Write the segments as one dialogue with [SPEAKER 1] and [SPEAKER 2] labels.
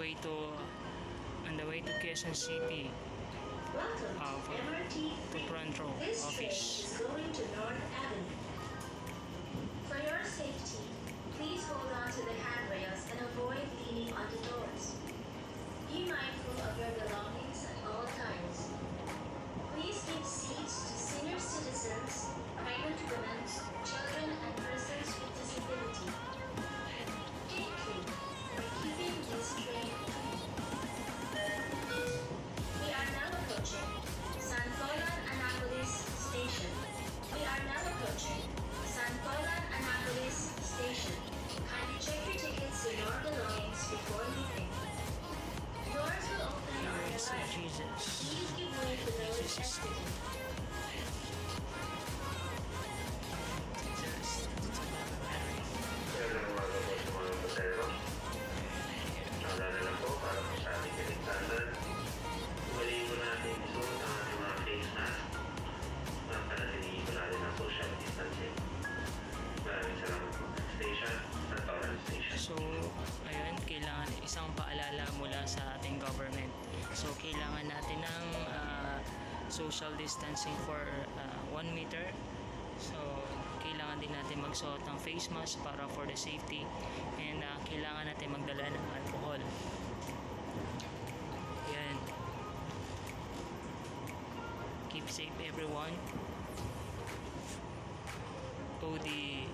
[SPEAKER 1] way to on the way to Quezon City
[SPEAKER 2] to MRT
[SPEAKER 1] to front row
[SPEAKER 2] This train
[SPEAKER 1] office.
[SPEAKER 2] going to North Avenue. For your safety, please hold on to the handrails and avoid leaning on the doors. Be mindful of your belongings at all times.
[SPEAKER 3] Social distancing
[SPEAKER 1] for 1 meter. So, kailangan din natin magsuot ng face mask para for the safety. And ah, kailangan natin magdala ng alcohol. Yan. Keep safe everyone. OD.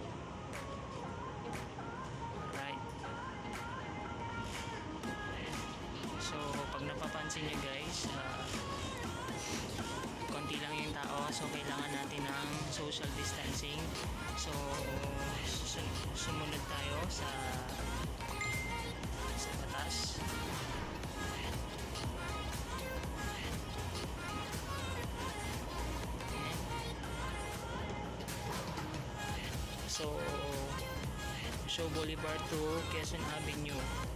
[SPEAKER 1] So, kailangan natin ng social distancing. So, sumunod tayo sa sa batas. So, Show Boulevard to Quezon Avenue.